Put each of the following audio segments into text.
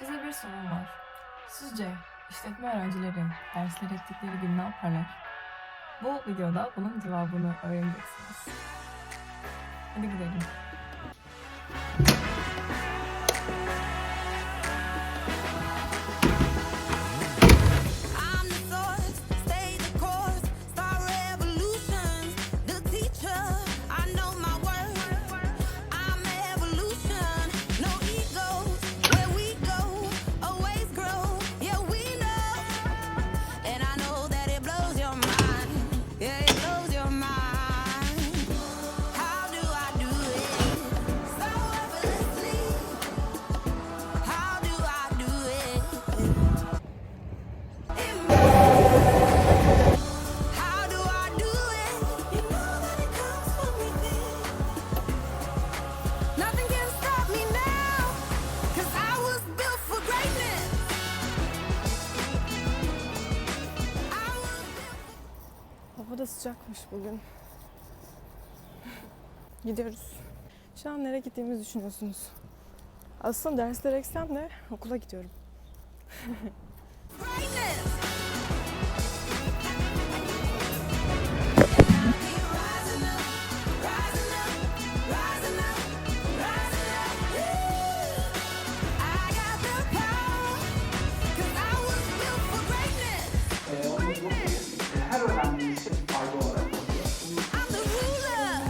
Size bir sorum var. Sizce işletme öğrencileri dersler ettikleri gün ne yaparlar? Bu videoda bunun cevabını öğreneceksiniz. Hadi gidelim. Da sıcakmış bugün. Gidiyoruz. Şu an nereye gittiğimizi düşünüyorsunuz. Aslında dersler eksem de okula gidiyorum.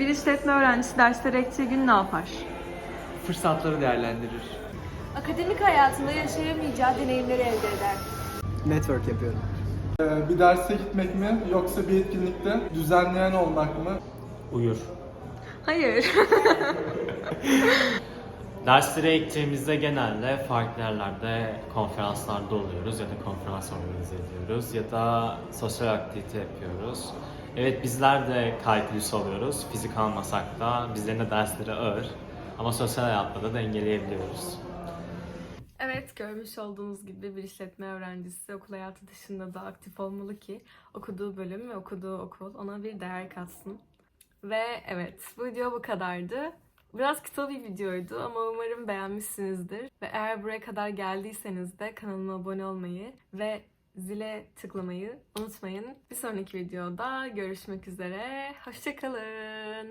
Bir işletme öğrencisi derslere ektiği gün ne yapar? fırsatları değerlendirir. Akademik hayatında yaşayamayacağı deneyimleri elde eder. Network yapıyorum. Ee, Bir derse gitmek mi yoksa bir etkinlikte düzenleyen olmak mı? Uyur. Hayır. Derslere gittiğimizde genelde farklı yerlerde konferanslarda oluyoruz ya da konferans organize ediyoruz ya da sosyal aktivite yapıyoruz. Evet bizler de kalkülüs oluyoruz. Fizik almasak da bizlerin de dersleri ağır. Ama sosyal hayatta da dengeleyebiliyoruz. Evet, görmüş olduğunuz gibi bir işletme öğrencisi okul hayatı dışında da aktif olmalı ki okuduğu bölüm ve okuduğu okul ona bir değer katsın. Ve evet, bu video bu kadardı. Biraz kısa bir videoydu ama umarım beğenmişsinizdir. Ve eğer buraya kadar geldiyseniz de kanalıma abone olmayı ve zile tıklamayı unutmayın. Bir sonraki videoda görüşmek üzere. Hoşçakalın.